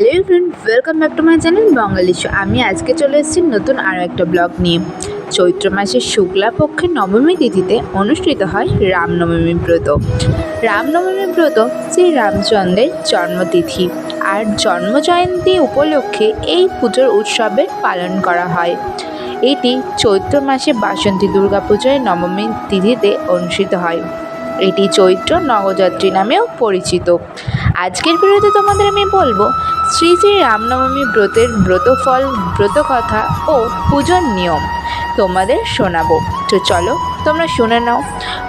Hello friend welcome back to my channel Bangali আমি আজকে চলে এসেছি নতুন আরও একটা ব্লগ নিয়ে। চৈত্র মাসের শুক্লা পক্ষের নবমী তিথিতে অনুষ্ঠিত হয় রামনবমী ব্রত। রামনবমী ব্রত শ্রী রামচন্দ্রের জন্মতিথি। আর জন্ম জয়ন্তী উপলক্ষে এই পুজোর উৎসবের পালন করা হয়। এটি চৈত্র মাসে বাসন্তী দুর্গাপুজোয় নবমী তিথিতে অনুষ্ঠিত হয়। এটি চৈত্র নবযাত্রী নামেও পরিচিত। আজকের ভিডিওতে তোমাদের আমি বলব শ্রী শ্রী রামনবমী ব্রতের ব্রতফল, ব্রতকথা ও পুজোর নিয়ম তোমাদের শোনাবো। তো চলো, তোমরা শুনে নাও।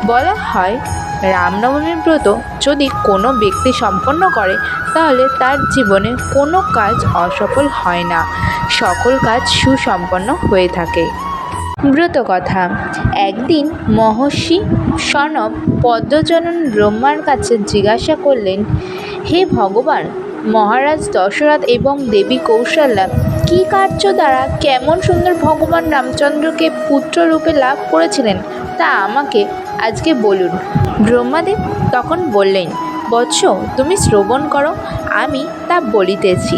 বলা হয় রামনবমী ব্রত যদি কোনো ব্যক্তি সম্পন্ন করে, তাহলে তার জীবনে কোনো কাজ অসফল হয় না। সকল কাজ সুসম্পন্ন হয়ে থাকে। ব্রতকথা, একদিন মহর্ষি সনব পদ্মজনন ব্রহ্মার কাছে জিজ্ঞাসা করলেন, হে ভগবান মহারাজ দশরথ এবং দেবী কৌশল্যা, কী কার্য দ্বারা কেমন সুন্দর ভগবান রামচন্দ্রকে পুত্ররূপে লাভ করেছিলেন তা আমাকে আজকে বলুন। ব্রহ্মাদেব তখন বললেন, বৎস, তুমি শ্রবণ করো, আমি তা বলিতেছি।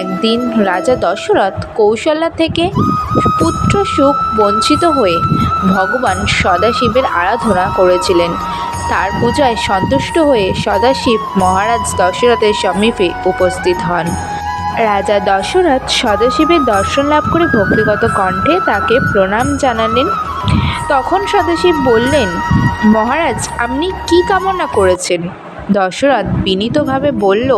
একদিন রাজা দশরথ কৌশল্যা থেকে পুত্র সুখ বঞ্চিত হয়ে ভগবান সদাশিবের আরাধনা করেছিলেন। তার পূজায় সন্তুষ্ট হয়ে সদাশিব মহারাজ দশরথের সমীপে উপস্থিত হন। রাজা দশরথ সদাশিবের দর্শন লাভ করে ভক্তিগত কণ্ঠে তাকে প্রণাম জানালেন। তখন সদাশিব বললেন, মহারাজ, আপনি কি কামনা করেছেন? দশরথ বিনীতভাবে বলল,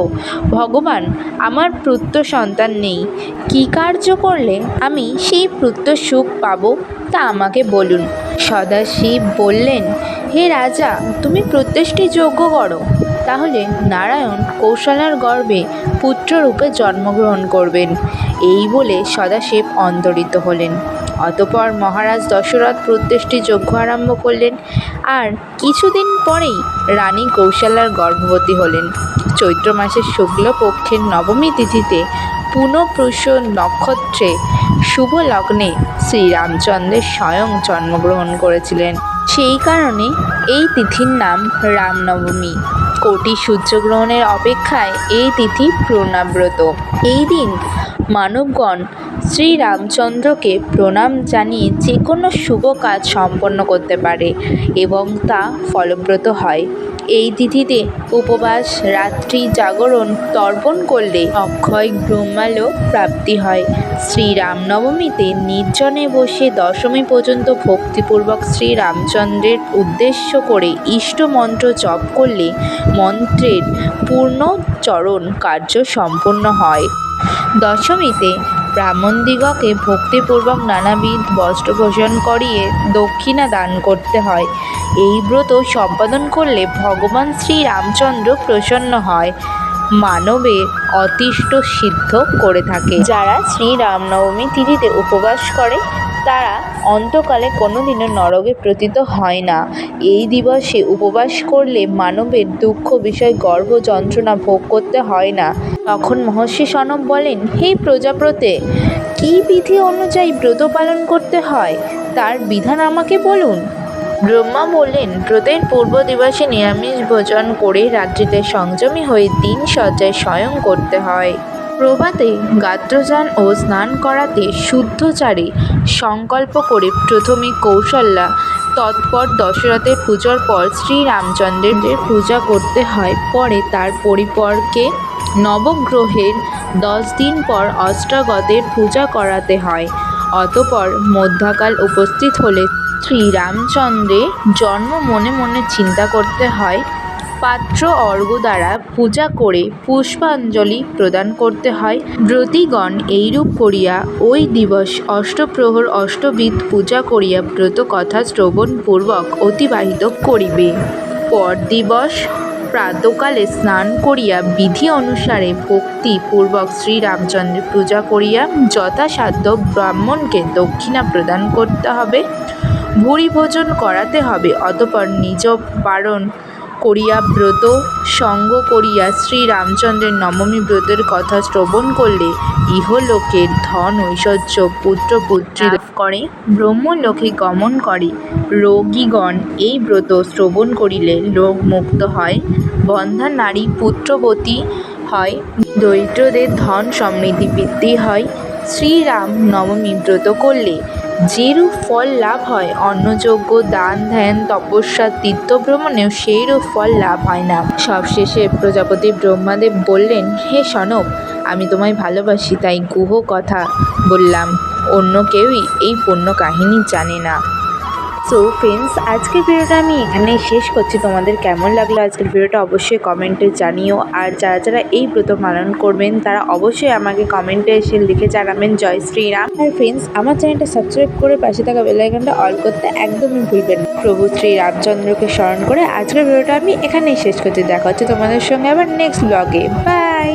ভগবান, আমার পুত্র সন্তান নেই। কী কার্য করলে আমি সেই পুত্র সুখ পাব তা আমাকে বলুন। সদাশিব বললেন, হে রাজা, তুমি প্রত্যেকটি যজ্ঞ করো। তাহলে নারায়ণ কৌশলার গর্ভে পুত্ররূপে জন্মগ্রহণ করবেন। এই বলে সদাশিব অন্তরিত হলেন। অতপর মহারাজ দশরথ প্রত্যেষ্টি যজ্ঞ আরম্ভ করলেন। আর কিছুদিন পরেই রানী কৌশলার গর্ভবতী হলেন। চৈত্র মাসের শুক্লপক্ষের নবমী তিথিতে পুনঃপ্রুষ নক্ষত্রে শুভ লগ্নে শ্রীরামচন্দ্রের স্বয়ং জন্মগ্রহণ করেছিলেন। সেই কারণে এই তিথির নাম রামনবমী। কোটি সূর্যগ্রহণের অপেক্ষায় এই তিথি পূর্ণাব্রত এই দিন মানবগণ শ্রীরামচন্দ্রকে প্রণাম জানিয়ে যে কোনো শুভ কাজ সম্পন্ন করতে পারে এবং তা ফলব্রত হয়। এই তিথিতে উপবাস, রাত্রি জাগরণ, তর্পণ করলে অক্ষয় ব্রহ্মালোক প্রাপ্তি হয়। শ্রীরামনবমীতে নির্জনে বসে দশমী পর্যন্ত ভক্তিপূর্বক শ্রীরামচন্দ্রের উদ্দেশ্য করে ইষ্ট মন্ত্র জপ করলে মন্ত্রের পূর্ণচরণ কার্য সম্পন্ন হয়। দশমীতে ব্রাহ্মণদিগকে ভক্তিপূর্বক নানাবিধ বস্ত্রভূষণ করিয়ে দক্ষিণা দান করতে হয়। এই ব্রত সম্পাদন করলে ভগবান শ্রী রামচন্দ্র প্রসন্ন হয়। মানবে অতিষ্ঠ সিদ্ধ করে থাকে। যারা শ্রীরামনবমী তিথিতে উপবাস করে তারা অন্তকালে কোনোদিনও নরকে প্রতীত হয় না। এই দিবসে উপবাস করলে মানবের দুঃখ বিষয় গর্ভ যন্ত্রণা ভোগ করতে হয় না। তখন মহর্ষি সনব বলেন, হে প্রজাপ্রতে কী বিধি অনুযায়ী ব্রত পালন করতে হয়? তার বিধান আমাকে বলুন। ব্রহ্মা বললেন, ব্রতের পূর্ব দিবসে নিরামিষ ভোজন করে রাত্রিতে সংযমী হয়ে দিন সজ্জায় স্বয়ং করতে হয়। প্রভাতে গাত্রযান ও স্নান করাতে শুদ্ধচারে সংকল্প করে প্রথমে কৌশল্যা, তৎপর দশরথের পুজোর পর শ্রীরামচন্দ্রের পূজা করতে হয়। পরে তার পরিপরকে নবগ্রহের দশ দিন পর অষ্টাগতের পূজা করাতে হয়। অতপর মধ্যাকাল উপস্থিত হলে শ্রীরামচন্দ্রের জন্ম মনে মনে চিন্তা করতে হয় পাত্র অর্ঘ্য দ্বারা পূজা করে পুষ্পাঞ্জলি প্রদান করতে হয়। ব্রতীগণ এইরূপ করিয়া ওই দিবস অষ্টপ্রহর অষ্টবিধ পূজা করিয়া ব্রত কথা শ্রবণপূর্বক অতিবাহিত করিবে। পর দিবস প্রাতকালে স্নান করিয়া বিধি অনুসারে ভক্তিপূর্বক শ্রীরামচন্দ্রের পূজা করিয়া যথাসাধ্য ব্রাহ্মণকে দক্ষিণা প্রদান করতে হবে। ভুরি ভোজন করাতে হবে, অতপর নিজ পারণ করিয়া ব্রত, সঙ্গ করিয়া শ্রীরামচন্দ্রের নবমী ব্রতের কথা শ্রবণ করলে ইহলোকের ধন ঐশ্বর্য পুত্র পুত্রী লাভ করে। ব্রহ্মলোকে গমন করে। রোগীগণ এই ব্রত শ্রবণ করিলে রোগ মুক্ত হয়। বন্ধা নারী পুত্রবতী হয়। দরিদ্রদের ধন সমৃদ্ধি বৃদ্ধি হয়। শ্রীরাম নবমী ব্রত করলে যেরূপ ফল লাভ হয় অন্নযোগ্য দান, ধ্যান, তপস্যা তীর্থ ভ্রমণেও সেইরূপ ফল লাভ হয় না। সবশেষে প্রজাপতি ব্রহ্মাদেব বললেন, হে সনক আমি তোমায় ভালোবাসি, তাই গুহ কথা বললাম। অন্য কেউই এই পূর্ণ কাহিনী জানে না। সো ফ্রেন্ডস আজকের ভিডিওটা আমি এখানেই শেষ করছি। তোমাদের কেমন লাগল আজকের ভিডিওটা অবশ্যই কমেন্টে জানিও। আর যারা যারা এই ব্রত পালন করবেন, তারা অবশ্যই আমাকে কমেন্টে এসে লিখে জানাবেন। জয় শ্রীরাম। আর ফ্রেন্ডস আমার চ্যানেলটা সাবস্ক্রাইব করে পাশে থাকা বেলাইকনটা অল করতে একদমই ভুলবেন। প্রভু শ্রী রামচন্দ্রকে স্মরণ করে আজকের ভিডিওটা আমি এখানেই শেষ করছি। দেখা হচ্ছে তোমাদের সঙ্গে আবার নেক্সট ব্লগে বাই